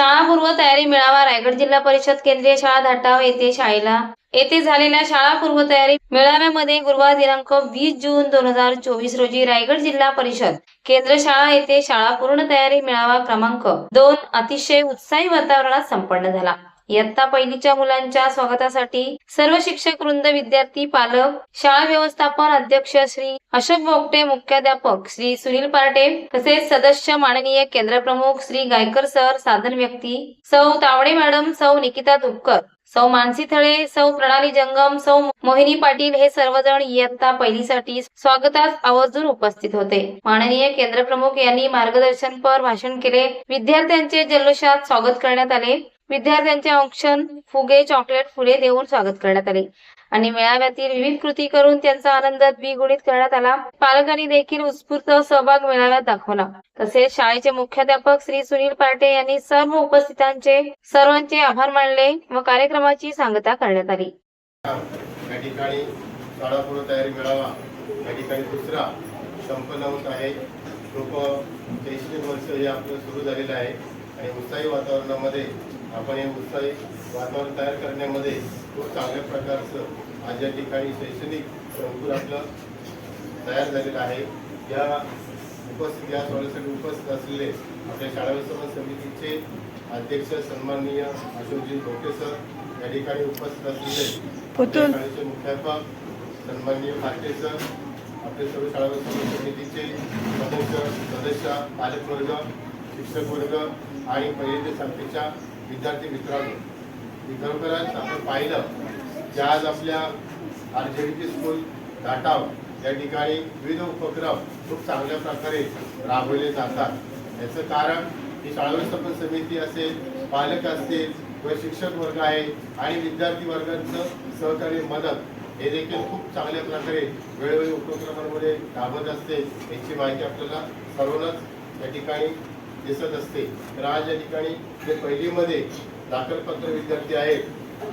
शाळापूर्व तयारी मेळावा रायगड जिल्हा परिषद केंद्रीय शाळा धाटाव येथे शाळेला. येथे झालेल्या शाळा पूर्व तयारी मेळाव्यामध्ये गुरुवार दिनांक वीस जून दोन हजार चोवीस रोजी रायगड जिल्हा परिषद केंद्र शाळा येथे शाळा पूर्ण तयारी मेळावा क्रमांक दोन अतिशय उत्साही वातावरणात संपन्न झाला. इयत्ता पहिलीच्या मुलांच्या स्वागतासाठी सर्व शिक्षक वृंद विद्यार्थी पालक शाळा व्यवस्थापन अध्यक्ष श्री अशोक बोगटे मुख्याध्यापक श्री सुनील पार्टे तसेच सदस्य माननीय केंद्रप्रमुख श्री गायकर सर साधन व्यक्ती सौ तावडे मॅडम सौ निकिता दुपकर सौ मानसी थळे सौ प्रणाली जंगम सौ मोहिनी पाटील हे सर्वजण इयत्ता पहिलीसाठी स्वागतास आवर्जून उपस्थित होते. माननीय केंद्रप्रमुख यांनी मार्गदर्शनपर भाषण केले. विद्यार्थ्यांचे जल्लोषात स्वागत करण्यात आले. विद्यार्थ्यांचे औक्षण फुगे चॉकलेट फुले देऊन स्वागत करण्यात आले. आणि मेळाव्यातील विविध कृती करून त्यांचा आनंद द्विगुणित करण्यात आला. पालकांनी देखील उत्स्फूर्त सहभाग मेळाव्यात दाखवला. तसेच शाळेचे मुख्याध्यापक श्री सुनील पार्टे यांनी सर्व उपस्थितांचे सर्वांचे आभार मानले व कार्यक्रमाची सांगता करण्यात आली. या ठिकाणी शाळापूर्व तयारी मेळावा या ठिकाणी दुसरा संपन्न होत आहे. खूप शैक्षणिक वर्ष हे आपलं सुरू झालेलं आहे. आणि उत्साही वातावरणामध्ये आपण हे उत्साही वातावरण तयार करण्यामध्ये खूप चांगल्या प्रकारचं आज या ठिकाणी शैक्षणिक संकुल आपलं तयार झालेलं आहे. या उपस्थित या सोहळ्यासाठी उपस्थित असलेले आपल्या शाळा व्यवस्थापन समितीचे अध्यक्ष सन्माननीय अशोकजी भोटे सर या ठिकाणी उपस्थित असलेले शाळेचे मुख्याध्यापक सन्माननीय पाटे सर आपले सर्व शाळा व्यवस्थापन समितीचे सदस्य सदस्य पालकवर्ग शिक्षक वर्ग आणि पहिली ते विद्यार्थी मित्रांनो मी खरोखरच आपण पाहिलं की आज आपल्या आर जे डी स्कूल घाटाव या ठिकाणी विविध उपक्रम खूप चांगल्या प्रकारे राबवले जातात. याचं कारण ही शाळा व्यवस्थापन समिती असेल पालक असतील व शिक्षक वर्ग आहे आणि विद्यार्थी वर्गांचं सहकार्य मदत हे देखील खूप चांगल्या प्रकारे वेळोवेळी उपक्रमांमध्ये राबत असते. याची माहिती आपल्याला सर्वच या ठिकाणी दिसत असते. तर आज या ठिकाणी जे पहिलीमध्ये दाखलपत्र विद्यार्थी आहेत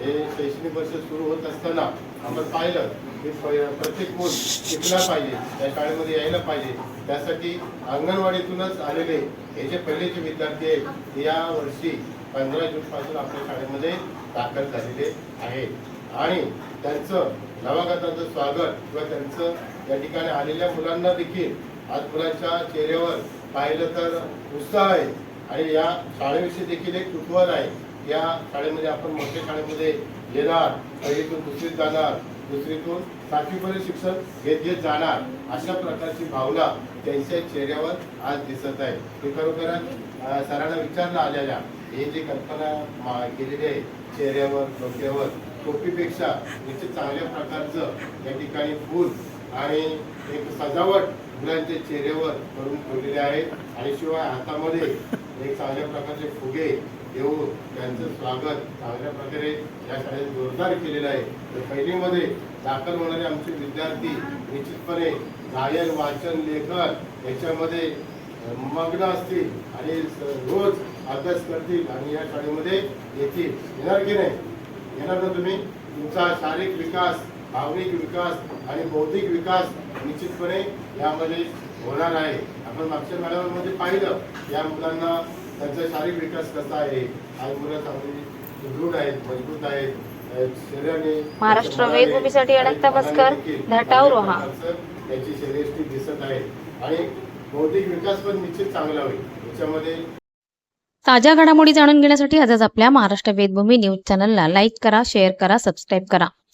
हे शैक्षणिक वर्ष सुरू होत असताना आपण पाहिलं की प्रत्येक मूल शिकला पाहिजे त्या शाळेमध्ये यायला पाहिजे. त्यासाठी अंगणवाडीतूनच आलेले हे जे पहिलेचे विद्यार्थी आहेत या वर्षी पंधरा जूनपासून आपल्या शाळेमध्ये दाखल झालेले आहेत. आणि त्यांचं नवागताचं स्वागत किंवा त्यांचं या ठिकाणी आलेल्या मुलांना देखील आज मुलांच्या चेहऱ्यावर पाहिलं तर उत्साह आहे. आणि या शाळेविषयी देखील एक कुतूहल आहे. या शाळेमध्ये आपण मोठ्या शाळेमध्ये येणार पहिलीतून दुसरीत जाणार दुसरीतून सातवीपर्यंत शिक्षण घेत घेत जाणार अशा प्रकारची भावना त्यांच्या चेहऱ्यावर आज दिसत आहे. हे खरोखर सरांना विचारलं आलेल्या हे जे कल्पना मा- केलेली आहे चेहऱ्यावर डोक्यावर टोपीपेक्षा निश्चित चांगल्या प्रकारचं या ठिकाणी फूल आणि एक सजावट मुलांच्या चेहऱ्यावर करून ठेवलेले आहे. आणि शिवाय हातामध्ये एक चांगल्या प्रकारचे फुगे देऊन त्यांचं स्वागत चांगल्या प्रकारे या शाळेत जोरदार केलेलं आहे. तर पहिलीमध्ये दाखल होणारे आमचे विद्यार्थी निश्चितपणे गायन वाचन लेखन याच्यामध्ये मग्न असतील आणि रोज अभ्यास करतील आणि या शाळेमध्ये येतील. येणार की नाही? येणार ना तुम्ही? तुमचा शारीरिक विकास भावनिक विकास आणि बौद्धिक विकास निश्चितपणे यामध्ये होणार आहे. आपण मागच्या मेळाव्यामध्ये पाहिलं या मुलांना त्यांचा शारीरिक विकास कसा आहे? आज मुलं चांगली सुदृढ आहेत मजबूत आहेत शरीराने महाराष्ट्र मस्कर, मनाने देखील धाटाव रोहा. त्यांची शरीरष्टी दिसत आहे. आणि बौद्धिक विकास पण निश्चित चांगला होईल. याच्यामध्ये ताज्या घडामोडी जाणून घेण्यासाठी आजच आपल्या महाराष्ट्र वेदभूमी न्यूज चॅनलला लाईक करा शेअर करा सबस्क्राईब करा.